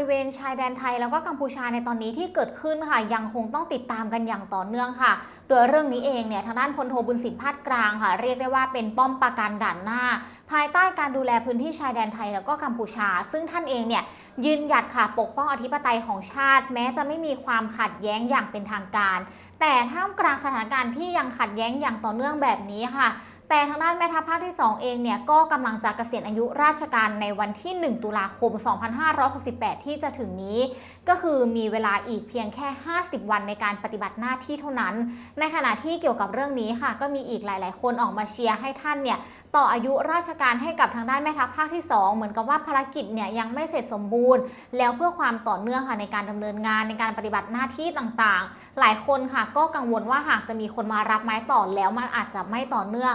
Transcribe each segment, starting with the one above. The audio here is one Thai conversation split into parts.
ริเวณชายแดนไทยแล้วก็กัมพูชาในตอนนี้ที่เกิดขึ้นค่ะ ยังคงต้องติดตามกันอย่างต่อเนื่องค่ะ โดยเรื่องนี้เองเนี่ยทางด้านพลโทบุญสินพาดกลางค่ะ เรียกได้ว่าเป็นป้อมปราการด่านหน้า ภายใต้การดูแลพื้นที่ชายแดนไทยแล้วก็กัมพูชา ซึ่งท่านเองเนี่ยยืนหยัดค่ะปกป้องอธิปไตยของชาติ แม้จะไม่มีความขัดแย้งอย่างเป็นทางการ แต่ท่ามกลางสถานการณ์ที่ยังขัดแย้งอย่างต่อเนื่องแบบนี้ค่ะ แต่ทางด้านแม่ทัพภาคที่ 2 เองเนี่ยก็กำลังจะเกษียณอายุราชการในวันที่ 1 ตุลาคม 2568 ที่จะถึงนี้ ก็คือมีเวลาอีกเพียงแค่ 50 วันในการปฏิบัติหน้าที่เท่านั้น ในขณะที่เกี่ยวกับเรื่องนี้ค่ะ ก็มีอีกหลาย ๆ คนออกมาเชียร์ให้ท่านเนี่ยต่ออายุราชการให้กับทางด้านแม่ทัพภาคที่ 2 เหมือนกับว่าภารกิจเนี่ยยังไม่เสร็จสมบูรณ์ แล้วเพื่อความต่อเนื่องค่ะในการดำเนินงานในการปฏิบัติหน้าที่ต่างๆ หลายคนค่ะก็กังวลว่าหากจะมีคนมารับไม้ต่อแล้วมันอาจจะไม่ต่อเนื่อง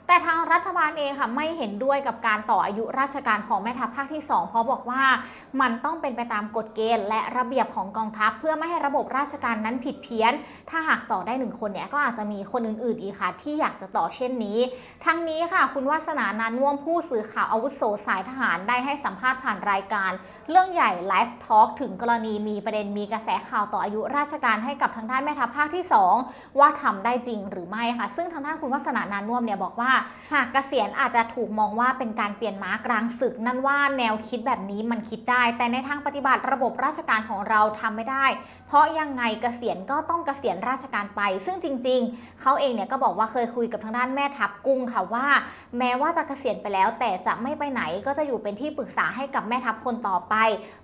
แต่ทางรัฐบาลเองค่ะไม่เห็นด้วยกับการต่ออายุราชการของแม่ทัพภาคที่ 2 เพราะบอกว่ามันต้องเป็นไปตามกฎเกณฑ์ และระเบียบของกองทัพ เพื่อไม่ให้ระบบราชการนั้นผิดเพี้ยน ถ้าหากต่อได้หนึ่งคนเนี่ยก็อาจจะมีคนอื่นๆอีกค่ะ ที่อยากจะต่อเช่นนี้ ทั้งนี้ค่ะคุณวาสนานาน่วมผู้สื่อข่าวอาวุโสสายทหารได้ให้สัมภาษณ์ผ่านรายการ เรื่องใหญ่ไลฟ์ทอล์กถึงกรณีมีประเด็นมีกระแสข่าวต่ออายุราชการให้กับทางด้านแม่ทัพภาคที่ 2 ว่าทำได้จริงหรือไม่ค่ะ ซึ่งทางด้านคุณวาสนานาน่วมเนี่ยบอกว่าหากเกษียณอาจจะถูกมองว่าเป็นการเปลี่ยนม้ากลางศึก นั่นว่าแนวคิดแบบนี้มันคิดได้ แต่ในทางปฏิบัติระบบราชการของเราทำไม่ได้ เพราะยังไงเกษียณก็ต้องเกษียณราชการไป ซึ่งจริง ๆ เขาเองเนี่ยก็บอกว่าเคยคุยกับทางด้านแม่ทัพกุ้งค่ะว่า แม้ว่าจะเกษียณไปแล้ว แต่จะไม่ไปไหนก็จะอยู่เป็นที่ปรึกษาให้กับแม่ทัพคนต่อไป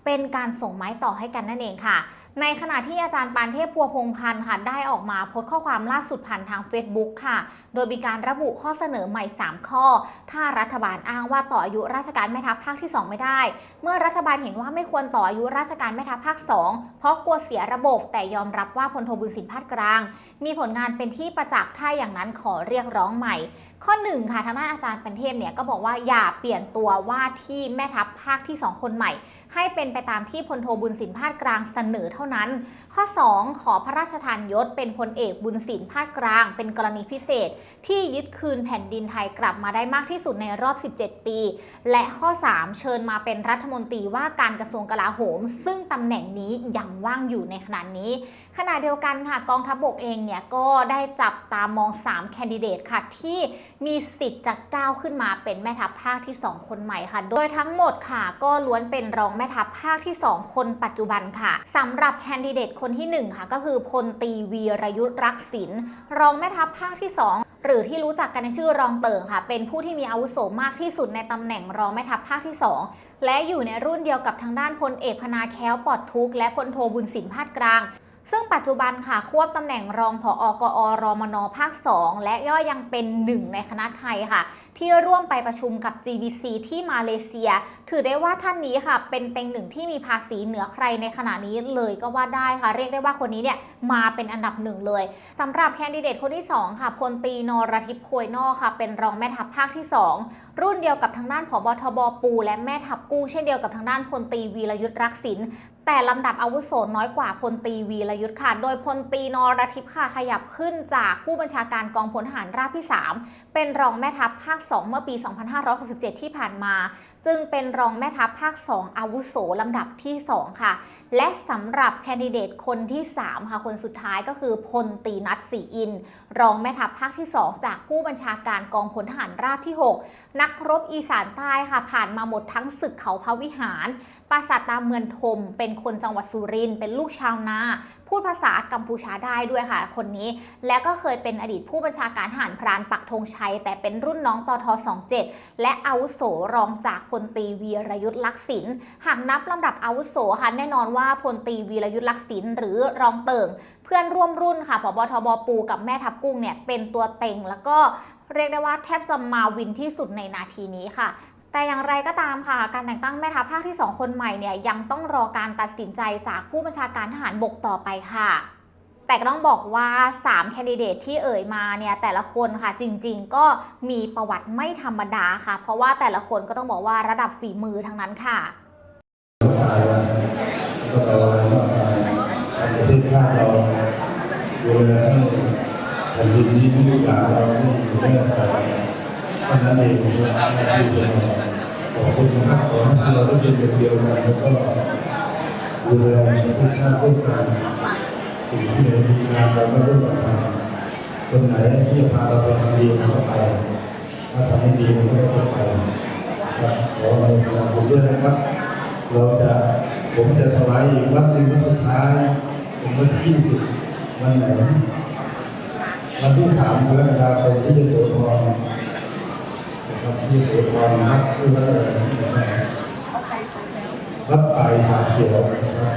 เป็นการส่งไม้ต่อให้กันนั่นเองค่ะ ในขณะที่อาจารย์ปานเทพพัวพงพันธ์ค่ะได้ออกมาโพสต์ข้อความล่าสุดผ่านทาง Facebook ค่ะ โดยมีการระบุข้อเสนอใหม่ 3 ข้อ ถ้ารัฐบาลอ้างว่าต่ออายุราชการแม่ทัพภาคที่ 2 ไม่ได้ เมื่อรัฐบาลเห็นว่าไม่ควรต่ออายุราชการแม่ทัพภาค 2 เพราะกลัวเสียระบบแต่ยอมรับว่าพลโทบุญสินพาดกลาง มีผลงานเป็นที่ประจักษ์ถ้าอย่างนั้นขอเรียกร้องใหม่ ข้อหนึ่งค่ะทางด้านอาจารย์ปันเทพเนี่ยก็บอกว่าอย่าเปลี่ยนตัวว่าที่แม่ทัพภาคที่ 2 คนใหม่ ให้เป็นไปตามที่พลโทบุญสินพาดกลางเสนอเท่านั้น ข้อ 2 ขอพระราชทานยศเป็นพลเอกบุญสินพาดกลาง เป็นกรณีพิเศษ ที่ยึดคืนแผ่นดินไทยกลับมาได้มากที่สุดในรอบ 17 ปี และข้อ 3 เชิญมาเป็นรัฐมนตรีว่าการกระทรวงกลาโหม ซึ่งตำแหน่งนี้ยังว่างอยู่ในขณะนี้ ขณะเดียวกันค่ะกองทัพบกเองเนี่ยก็ได้จับตามอง 3 แคนดิเดตค่ะที่มีสิทธิ์จะก้าวขึ้นมาเป็นแม่ทัพภาคที่ 2 คนใหม่ค่ะ โดยทั้งหมดค่ะ ก็ล้วนเป็นรองแม่ทัพภาคที่ 2 คนปัจจุบันค่ะสำหรับแคนดิเดตคนที่ 1 ค่ะ ก็คือพลตีวีรยุทธ์รักษินรองแม่ทัพภาคที่ 2 หรือที่รู้จักกันในชื่อรองเติ่งค่ะ เป็นผู้ที่มีอาวุโสมากที่สุดในตำแหน่งรองแม่ทัพภาคที่ 2 และอยู่ในรุ่นเดียวกับทางด้านพลเอกพนาแค้วปลอดทุกและพลโทบุญสินพาดกลาง ซึ่งปัจจุบันค่ะควบตำแหน่งรองผออกอรมนภาค 2 และย่อยังเป็นหนึ่งในคณะไทยค่ะ ที่ร่วมไปประชุมกับ GBC ที่มาเลเซีย ถือได้ว่าท่านนี้ค่ะ เป็นเต็งหนึ่งที่มีภาษีเหนือใครในขณะนี้เลยก็ว่าได้ค่ะ เรียกได้ว่าคนนี้เนี่ยมาเป็นอันดับหนึ่งเลยสำหรับแคนดิเดตคนที่ 2 ค่ะพลตีนรทิพย์โพยนอค่ะ เป็นรองแม่ทัพภาคที่ 2 รุ่นเดียวกับทางด้านผบทบปู และแม่ทัพกู้เช่นเดียวกับทางด้านพลตีวีรยุทธ์รักษิน แต่ลำดับอาวุโสน้อยกว่าพลตีวีรยุทธ์ค่ะ โดยพลตีนรทิพย์ค่ะขยับขึ้นจากผู้บัญชาการกองพลทหารราบที่ 3 เป็นรองแม่ทัพภาค 2 เมื่อปี 2567 ที่ผ่านมา จึงเป็นรองแม่ทัพภาค 2 อาวุโสลำดับที่ 2 ค่ะ และสำหรับแคนดิเดตคนที่ 3 ค่ะ คนสุดท้ายก็คือพลตีนัทศรีอินทร์รองแม่ทัพภาคที่ 2 จากผู้บัญชาการกองพลทหารราบที่ 6 นักรบอีสานใต้ค่ะ ผ่านมาหมดทั้งศึกเขาพระวิหาร ปราสาทตามเมืองทมเป็นคนจังหวัดสุรินทร์เป็นลูกชาวนา พูดภาษากัมพูชาได้ด้วยค่ะ คนนี้และก็เคยเป็นอดีตผู้บัญชาการทหารพรานปักธงชัย แต่เป็นรุ่นน้องตท27 และอาวุโสรองจากพลตรีวีรยุทธ์ลักษินหากนับลำดับอาวุโสค่ะแน่นอนว่าพลตรีวีรยุทธ์ลักษินหรือรองเติ่งเพื่อนร่วมรุ่นค่ะพบทบปูกับแม่ทัพกุ้งเนี่ยเป็นตัวเต็งแล้วก็เรียกได้ว่าแทบจะมาวินที่สุดในนาทีนี้ค่ะ แต่อย่างไรก็ตามค่ะ การแต่งตั้งแม่ทัพภาคที่ 2 คนใหม่เนี่ยยังต้องรอการตัดสินใจจากผู้บัญชาการทหารบกต่อไปค่ะแต่ก็ต้องบอกว่า 3 แคนดิเดตที่เอ่ยมาเนี่ยแต่ละคนค่ะจริง ๆ ก็มีประวัติไม่ธรรมดาค่ะ เพราะว่าแต่ละคนก็ต้องบอกว่าระดับฝีมือทั้งนั้นค่ะตายแล้วพวกเราต้องชาติเราดูแลให้แผ่นดินนี้ลูกหลานเราที่อยู่สาย เพรานั้นเองผมว่าที่สุดขอบคุณนะครับขอให้เราได้เป็นเดียวกันแล้วก็ดูแลประเทศชาติร่วมกันสิ่งที่ไหนดีงามเราก็ร่วมกันทำคนไหนที่จะพาเราไปทำดีเราก็ไปถ้าทำไม่ดีเราก็ไม่ต้องไปครับขอในคณะผมด้วยนะครับ เราจะผมจะถวายอีกวัดหนึ่งวัดสุดท้ายเป็นวันที่20วันไหนวันที่สามกรกฎาคมที่ยโสธร ครับที่ยโสธรนะครับชื่อวัดอะไรนะครับวัดป่สาเขียวนะครับ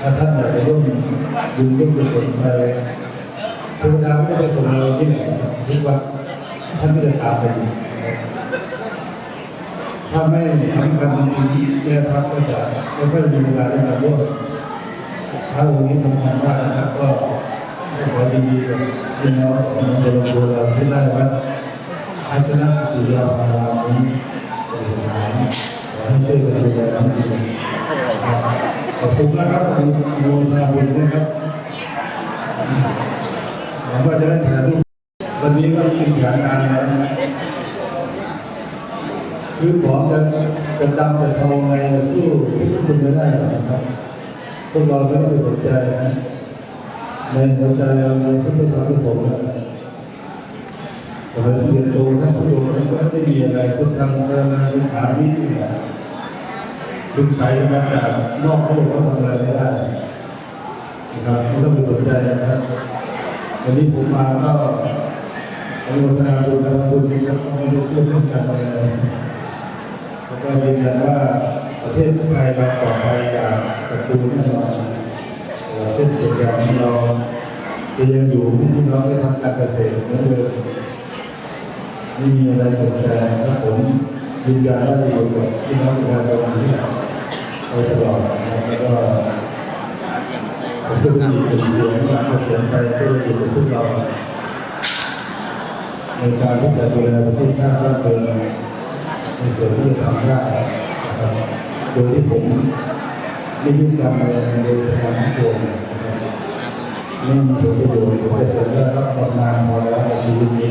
ถ้าท่านอยากจะร่วมบุญร่วมกุศลไปเทวดาไม่ได้ไปส่งเราที่ไหนครับที่วัดท่านก็จะตามไปถ้าไม่สำคัญจริงๆแม่ทัพก็จะไม่ค่อยมีเวลาได้มาร่วมถ้าองค์นี้สำคัญมากนะครับก็ขอดีกับพี่น้องของโบราณโบราที่ได้วัด อาชนะปิยาภารามนี้เป็นสถานขอให้ช่วยกันดูแลให้ดีขอบคุณนะครับคุณโมทาบุญนะครับหวังว่าจะได้ถ่ายรูปวันนี้ก็เป็นแผนงานแล้วคือผมจะจะดำจะทำไงสู้พี่คุณไม่ได้หรอกครับพวกเราไม่ต้องไปสนใจนะในหัวใจเรามีพระพุทธธรรมประสงค์ แต่ในสิ่งตรงท่านผู้ดูท่านก็ไม่ได้มีอะไรทุกทางสารนาวิชาวิทยาศึกษามาจากนอกโลกก็ทำอะไรไม่ได้นะครับไม่ต้องไปสนใจนะครับวันนี้ผมมาก็อนุโมทนาบุญการทำบุญนะครับก็ไม่ได้เพื่อเรื่องการอะไรแล้วก็ยืนยันว่าประเทศไทยเราปลอดภัยจากศัตรูแน่นอนเส้นเหตุการณ์ของเราจะยังอยู่ที่พี่น้องได้ทำการเกษตรเหมือนเดิม ไม่มีอะไรเปลี่ยนแปลงครับผมยืนยันว่าจะอยู่กับพี่น้องประชาชนที่ไปตลอดนะครับแล้วก็ผมก็เป็นอีกหนึ่งเสียงการเกษตรไปก็อยู่กับพวกเราในการที่จะดูแลประเทศชาติบ้านเมืองในส่วนที่จะทำได้นะครับโดยที่ผมไม่ยุ่งการเมืองโดยทางทั้งปวนะครับไม่มีผลประโยชน์ผมจะเสร็จแล้รับบำนาญพอแล้วในชีวิตนี้